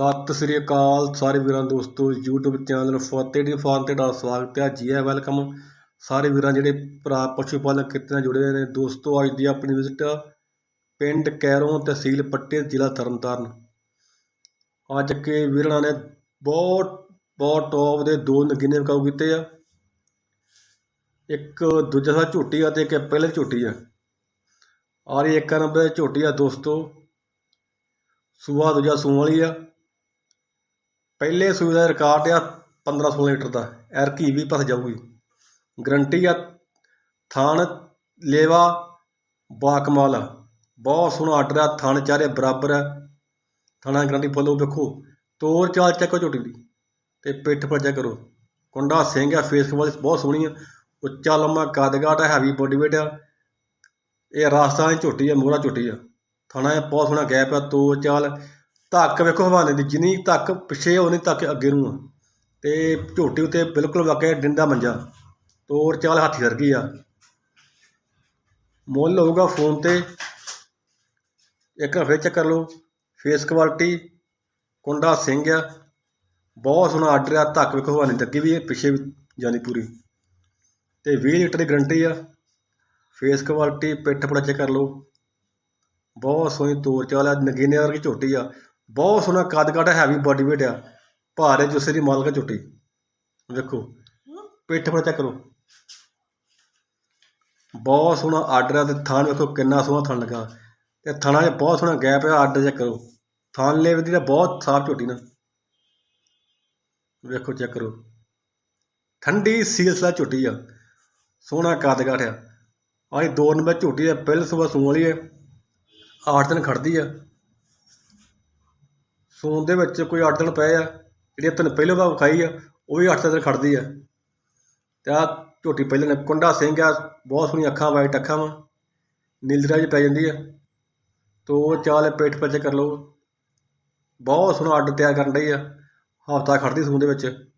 ਸਤਿ ਸ੍ਰੀ ਅਕਾਲ ਸਾਰੇ ਵੀਰਾਂ, ਦੋਸਤੋ, YouTube ਚੈਨਲ ਫਤਿਹ ਦੀ ਫਾਰਮ ਤੇ ਤੁਹਾਡਾ ਸਵਾਗਤ ਹੈ। ਜੀ ਹੈ ਵੈਲਕਮ ਸਾਰੇ ਵੀਰਾਂ, ਜਿਹੜੇ ਭਰਾ ਪਸ਼ੂ ਪਾਲਣ ਕਿੱਤੇ ਨਾਲ ਜੁੜੇ ਹੋਏ ਨੇ, ਦੋਸਤੋ, ਅੱਜ ਦੀ ਆਪਣੀ ਵਿਜ਼ਿਟ ਪਿੰਡ ਕੈਰੋਂ ਤਹਿਸੀਲ ਪੱਟੀ, ਜ਼ਿਲ੍ਹਾ ਤਰਨਤਾਰਨ। ਅੱਜ ਕੇ ਵੀਰਾਂ ਨੇ ਬਹੁਤ ਬਹੁਤ ਟੌਪ ਦੇ ਦੋ ਨਗੀਨੇ ਵਿਕਾਊ ਕੀਤੇ ਆ। ਇੱਕ ਦੂਜਾ ਸਾ ਝੋਟੀ ਆ ਤੇ ਇੱਕ ਪਹਿਲੇ ਝੋਟੀ ਆ। ਔਰ ਇਹ ਇੱਕ ਨੰਬਰ ਝੋਟੀ ਆ, ਦੋਸਤੋ। ਸੂਆ ਦੂਜਾ ਸੂਣ ਵਾਲੀ ਆ। ਪਹਿਲੇ ਸੂਏ ਦਾ ਰਿਕਾਰਡ ਆ 15 16 ਲੀਟਰ ਦਾ ਐਰਕੀ ਵੀ ਪਸ ਜਾਊਗੀ। ਗਰੰਟੀ ਆ, ਥਾਣ ਲੇਵਾ, ਬਾਕਮਾਲ ਆ। ਬਹੁਤ ਸੋਹਣਾ ਆਰਡਰ ਆ, ਥਾਣ ਚਾਰੇ ਬਰਾਬਰ ਆ। ਥਾਣਾ ਗਰੰਟੀ ਫੋਲੋ ਵੇਖੋ। ਤੋਰ ਚਾਲ ਚੈੱਕ ਝੋਟੀ ਦੀ ਤੇ ਪਿੱਠ ਪਰ ਚੈੱਕ ਕਰੋ। ਕੁੰਡਾ ਸਿੰਘ ਆ ਫੇਸ ਵਾਲੀ ਬਹੁਤ ਸੋਹਣੀ ਆ। ਉੱਚਾ ਲੰਮਾ ਕੱਦ-ਕਾਠ ਆ ਹੈਵੀ ਬੋਡੀ ਵੇਟ ਆ। ਇਹ ਰਾਜਸਥਾਨ ਦੀ ਝੋਟੀ ਆ, ਮੋਹਰਾ ਝੋਟੀ ਆ। ਥਾਣਾ ਇਹ ਬਹੁਤ ਸੋਹਣਾ ਗੈਪ ਆ, ਤੋਰ ਚਾਲ। ਧੱਕ ਵੇਖੋ ਹਵਾਨੇ ਦੀ ਜਿੰਨੀ ਧੱਕ ਪਿੱਛੇ ਉਨੀ ਧੱਕ ਅੱਗੇ ਨੂੰ ਆ। ਅਤੇ ਝੋਟੀ ਉੱਤੇ ਬਿਲਕੁਲ ਵਾਕਿਆ ਡਿੰਡਾ ਮੰਜਾ ਤੋਰ ਚਾਲ ਹਾਥੀ ਵਰਗੀ ਆ। ਮੁੱਲ ਹੋਊਗਾ ਫੋਨ ਤੇ, ਇੱਕ ਵਾਰ ਫਿਰ ਚੈੱਕ ਕਰ ਲਓ। ਫੇਸ ਕੁਆਲਿਟੀ ਕੁੰਡਾ ਸਿੰਘ ਆ। ਬਹੁਤ ਸੋਹਣਾ ਆਰਡਰ ਆ, ਧੱਕ ਵੇਖੋ ਹਵਾਨੇ ਦੀ ਵੀ ਹੈ ਪਿੱਛੇ ਵੀ ਜਾਂਦੀ ਪੂਰੀ। ਤੇ 20 ਲੀਟਰ ਦੀ ਗਰੰਟੀ ਆ। ਫੇਸ ਕੁਆਲਿਟੀ ਪਿੱਠ ਪੁੜਾ ਚੈੱਕ ਕਰ ਲਓ। ਬਹੁਤ ਸੋਹਣੀ ਤੋਰ ਚਾਲ ਆ, ਨਗੀਨੇ ਵਰਗੀ ਝੋਟੀ ਆ। ਬਹੁਤ ਸੋਹਣਾ ਕੱਦ ਕਾਠ ਹੈਵੀ ਬਾਡੀ ਵੇਟ ਆ। ਭਾਰੇ ਜੁੱਸੇ ਦੀ ਮਾਲਕ ਆ ਝੋਟੀ। ਵੇਖੋ ਪਿੱਠ ਪਰ ਚੈੱਕ ਕਰੋ। ਬਹੁਤ ਸੋਹਣਾ ਆਰਡਰ ਆ ਤੇ ਥਾਣ ਵੇਖੋ ਕਿੰਨਾ ਸੋਹਣਾ ਥਣ ਲੱਗਾ। ਤੇ ਥਣਾ 'ਚ ਬਹੁਤ ਸੋਹਣਾ ਗੈਪ ਆ ਆਰਡਰ ਚੈੱਕ ਕਰੋ। ਥਣ ਲੇਵ ਦੀ ਤਾਂ ਬਹੁਤ ਸਾਫ਼ ਝੋਟੀ ਨਾ। ਵੇਖੋ ਚੈੱਕ ਕਰੋ। ਠੰਡੀ ਸੀਲਸਲਾ ਝੋਟੀ ਆ। ਸੋਹਣਾ ਕੱਦ ਕਾਠ ਆ। ਆਹ ਦੋ ਨੰਬਰ ਝੋਟੀ ਆ ਪਹਿਲ ਸਵੇਰ ਸੂਣ ਵਾਲੀ ਹੈ ਅੱਠ ਦਿਨ ਖੜਦੀ ਆ। ਸੂਣ ਦੇ ਵਿੱਚ ਕੋਈ ਅੱਠ ਦਿਨ ਪਏ ਆ, ਜਿਹੜੀ ਤੈਨੂੰ ਪਹਿਲਾਂ ਵਾਰ ਵਿਖਾਈ ਆ, ਉਹ ਵੀ ਅੱਠ ਦਿਨ ਖੜਦੀ ਆ। ਤੇ ਆ ਝੋਟੀ ਪਹਿਲੇ ਨੇ, ਕੁੰਡਾ ਸਿੰਘ ਆ, ਬਹੁਤ ਸੋਹਣੀਆਂ ਅੱਖਾਂ, ਵਾਈਟ ਅੱਖਾਂ ਵਾ ਨੀਲਦਰਾ ਜੀ ਪੈ ਜਾਂਦੀ ਆ। ਤੋ ਚਾਲ ਪੇਟ ਪੱਚੇ ਕਰ ਲਓ। ਬਹੁਤ ਸੋਹਣਾ ਅੱਡ ਤਿਆਰ ਕਰਨ ਡਈ ਆ, ਹਫਤਾ ਖੜਦੀ ਸੂਣ ਦੇ ਵਿੱਚ।